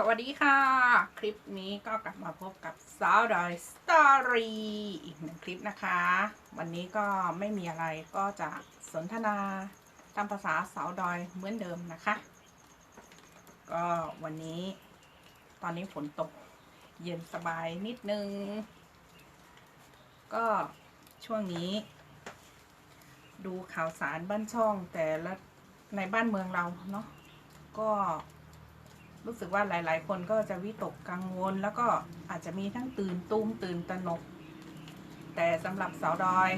สวัสดีค่ะ คลิปนี้ก็กลับมาพบกับสาวดอยสตอรี่อีกหนึ่งคลิปนะคะ วันนี้ก็ไม่มีอะไรก็จะสนทนาตามภาษาสาวดอยเหมือนเดิมนะคะ ก็วันนี้ตอนนี้ฝนตกเย็นสบายนิดนึง ก็ช่วงนี้ ดูข่าวสารบ้านช่องแต่ละในบ้านเมืองเราเนาะก็ รู้สึกว่าหลาย ๆ คนก็จะวิตกกังวล แล้วก็อาจจะมีทั้งตื่นตูมตื่นตระหนก แต่สำหรับสาวดอย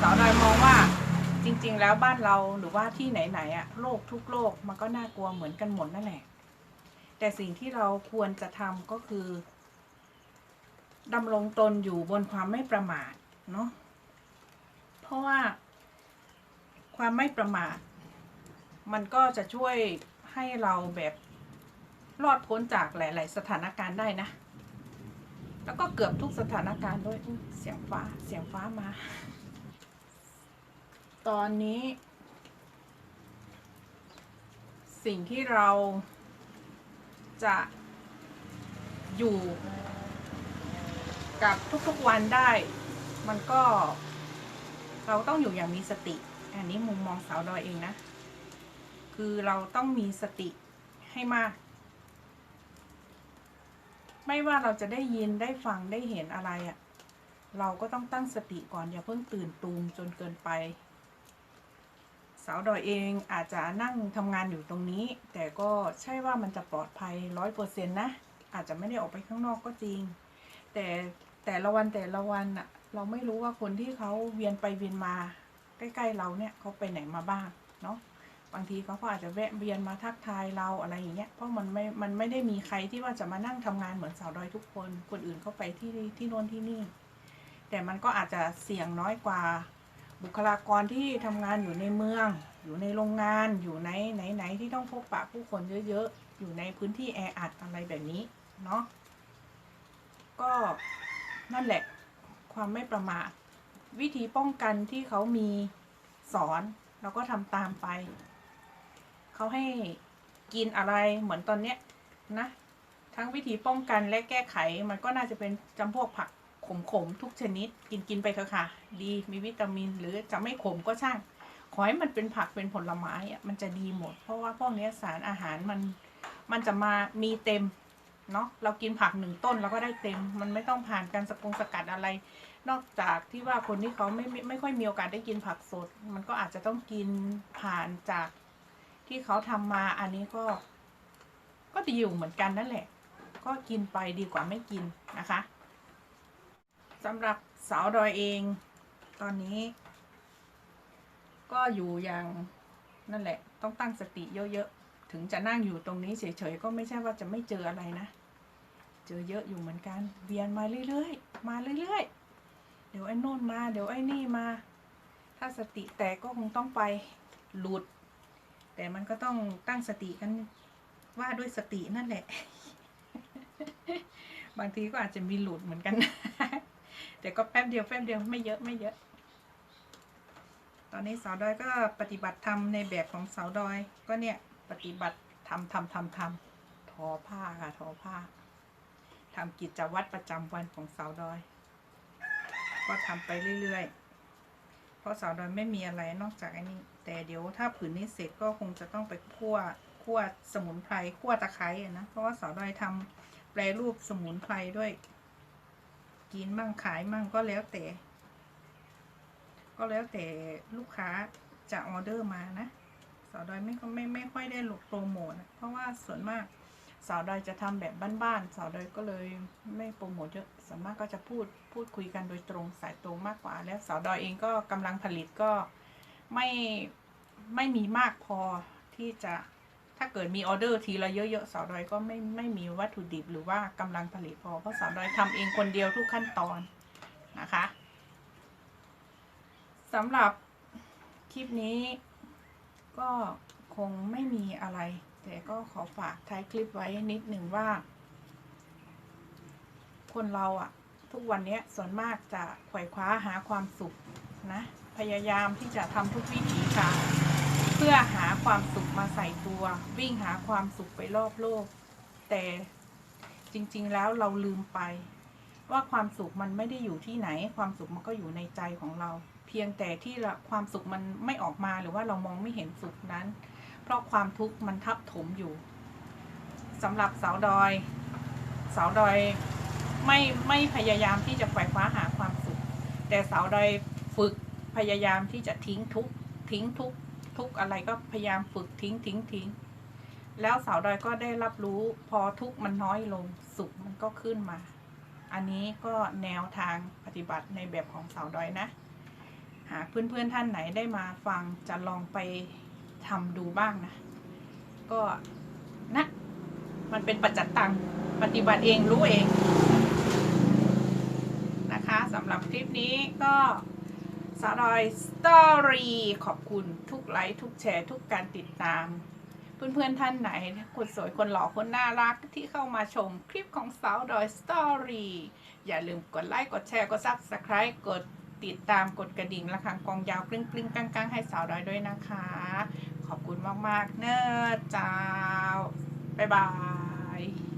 สาวดอยมองว่าจริง ๆ แล้วบ้านเราหรือว่าที่ไหนๆอะโลกทุกโลกมันก็น่ากลัวเหมือนกันหมดนั่นแหละ แต่สิ่งที่เราควรจะทำก็คือดำรงตนอยู่บนความไม่ประมาทเนาะเพราะว่าความไม่ประมาท มันก็จะช่วย ให้เราแบบรอดพ้นจากหลาย ๆ สถานการณ์ได้นะ แล้วก็เกือบทุกสถานการณ์ด้วยเสียงฟ้าเสียงฟ้ามา ตอนนี้ สิ่งที่เราจะอยู่กับทุกๆวันได้ มันก็เราต้องอยู่อย่างมีสติ อันนี้มุมมองสาวดอยเองนะ คือเราต้องมีสติให้มาก ไม่ว่าเราจะได้ยินได้ฟังได้เห็นอะไรอะ่ะ เราก็ต้องตั้งสติก่อนอย่าเพิ่งตื่นตูมจนเกินไปสาวดอยเองอาจจะนั่งทำงานอยู่ตรงนี้ แต่ก็ใช่ว่ามันจะปลอดภัยร้อยเปอร์เซ็นต์นะ อาจจะไม่ได้ออกไปข้างนอกก็จริง แต่แต่ละวันแต่ละวันอะเราไม่รู้ว่าคนที่เขาเวียนไปเวียนมา ใกล้ ๆ เราเนี่ยเขาไปไหนมาบ้างเนาะ บางทีเขาก็อาจจะแวะเวียนมาทักทายเราอะไรอย่างเงี้ย เพราะมันไม่ มันไม่ได้มีใครที่ว่าจะมานั่งทำงานเหมือนสาวดอยทุกคน คนอื่นเขาไปที่ที่โน่นที่นี่ แต่มันก็อาจจะเสี่ยงน้อยกว่า บุคลากรที่ทำงานอยู่ในเมือง อยู่ในโรงงาน อยู่ในไหนไหนที่ต้องพบปะผู้คนเยอะๆ อยู่ในพื้นที่แออัดอะไรแบบนี้เนาะ ก็นั่นแหละความไม่ประมาทวิธีป้องกันที่เขามีสอนเราก็ทำตามไป เขาให้กินอะไรเหมือนตอนเนี้ยนะ ทั้งวิธีป้องกันและแก้ไขมันก็น่าจะเป็นจำพวกผักขมๆทุกชนิด กินกินไปเถอะค่ะ ดีมีวิตามิน หรือจะไม่ขมก็ช่าง ขอให้มันเป็นผักเป็นผลไม้อะมันจะดีหมด เพราะว่าพวกนี้สารอาหารมันมันจะมามีเต็มเนาะเรากินผักหนึ่งต้นเราก็ได้เต็ม มันไม่ต้องผ่านการสกงสกัดอะไร นอกจากที่ว่าคนที่เขาไม่ไม่ไม่ค่อยมีโอกาสได้กินผักสด มันก็อาจจะต้องกินผ่านจาก ที่เขาทำมาอันนี้ก็ ก็ดีอยู่เหมือนกันนั่นแหละ ก็กินไปดีกว่าไม่กินนะคะสำหรับสาวดอยเอง ตอนนี้ ก็อยู่อย่างนั่นแหละ ต้องตั้งสติเยอะๆ ถึงจะนั่งอยู่ตรงนี้เฉยๆ ก็ไม่ใช่ว่าจะไม่เจออะไรนะ เจอเยอะอยู่เหมือนกัน เวียนมาเรื่อยๆ มาเรื่อยๆ เดี๋ยวไอ้โน่นมา เดี๋ยวไอ้นี่มา ถ้าสติแตกก็คงต้องไปหลุด แต่มันก็ต้องตั้งสติกันว่าด้วยสตินั่นแหละ บางทีก็อาจจะมีหลุดเหมือนกัน แต่ก็แป๊บเดียวแป๊บเดียวไม่เยอะไม่เยอะ ตอนนี้สาวดอยก็ปฏิบัติธรรมในแบบของสาวดอย ก็เนี่ยปฏิบัติทำทำทำทำทอผ้าค่ะทอผ้าทำกิจวัตรประจำวันของสาวดอย ก็ทำไปเรื่อยๆ ราะสาวดอยไม่มีอะไรนอกจากอันนี้ แต่เดี๋ยวถ้าผืนนี้เสร็จก็คงจะต้องไปคั่วคั่วสมุนไพรคั่วตะไคร้นะเพราะว่าสาวดอยทำแปรรูปสมุนไพรด้วย กินมั่งขายมั่งก็แล้วแต่ ก็แล้วแต่ลูกค้าจะออเดอร์มานะสาวดอยไม่ก็ไม่ไม่ค่อยได้หลบโปรโมทนะเพราะว่าส่วนมาก สาวดอยจะทำแบบบ้านๆสาวดอยก็เลยไม่โปรโมทเยอะส่วนมากก็จะพูดพูดคุยกันโดยตรงสายตรงมากกว่า แล้วสาวดอยเองก็กำลังผลิตก็ไม่ไม่มีมากพอที่จะถ้าเกิดมีออเดอร์ทีละเยอะๆสาวดอยก็ไม่ไม่มีวัตถุดิบหรือว่ากำลังผลิตพอเพราะสาวดอยทำเองคนเดียวทุกขั้นตอนนะคะสำหรับคลิปนี้ก็ คงไม่มีอะไร แต่ก็ขอฝากท้ายคลิปไว้นิดหนึ่งว่า คนเราอะทุกวันนี้ส่วนมากจะไขว่คว้าหาความสุขนะ พยายามที่จะทำทุกวิถีทางเพื่อหาความสุขมาใส่ตัว วิ่งหาความสุขไปรอบโลก แต่จริงๆแล้วเราลืมไป ว่าความสุขมันไม่ได้อยู่ที่ไหน ความสุขมันก็อยู่ในใจของเรา เพียงแต่ที่ความสุขมันไม่ออกมาหรือว่าเรามองไม่เห็นสุขนั้น เพราะความทุกข์มันทับถมอยู่สำหรับสาวดอย สาวดอยไม่ไม่พยายามที่จะไขว่คว้าหาความสุข แต่สาวดอยฝึกพยายามที่จะทิ้งทุกทิ้งทุกทุกอะไรก็พยายามฝึกทิ้งทิ้งทิ้งแล้วสาวดอยก็ได้รับรู้พอทุกข์มันน้อยลงสุขมันก็ขึ้นมา อันนี้ก็แนวทางปฏิบัติในแบบของสาวดอยนะ หากเพื่อนๆท่านไหนได้มาฟังจะลองไป ทำดูบ้างนะ ก็นะ มันเป็นปัจจัตตัง ปฏิบัติเองรู้เอง นะคะสำหรับคลิปนี้ก็สาวดอยสตอรี่ขอบคุณทุกไลค์ทุกแชร์ ทุกการติดตาม เพื่อนๆท่านไหนคนสวยคนหล่อคนน่ารักที่เข้ามาชมคลิปของสาวดอยสตอรี่อย่าลืมกดไลค์กดแชร์กดซับสไคร b ์กดติดตามกดกระดิ่งระฆังกองยาวกลิ้งกลิ้งกังกังให้สาวดอยด้วยนะคะ ขอบคุณมาก ๆ เนอะเจ้า บ๊ายบาย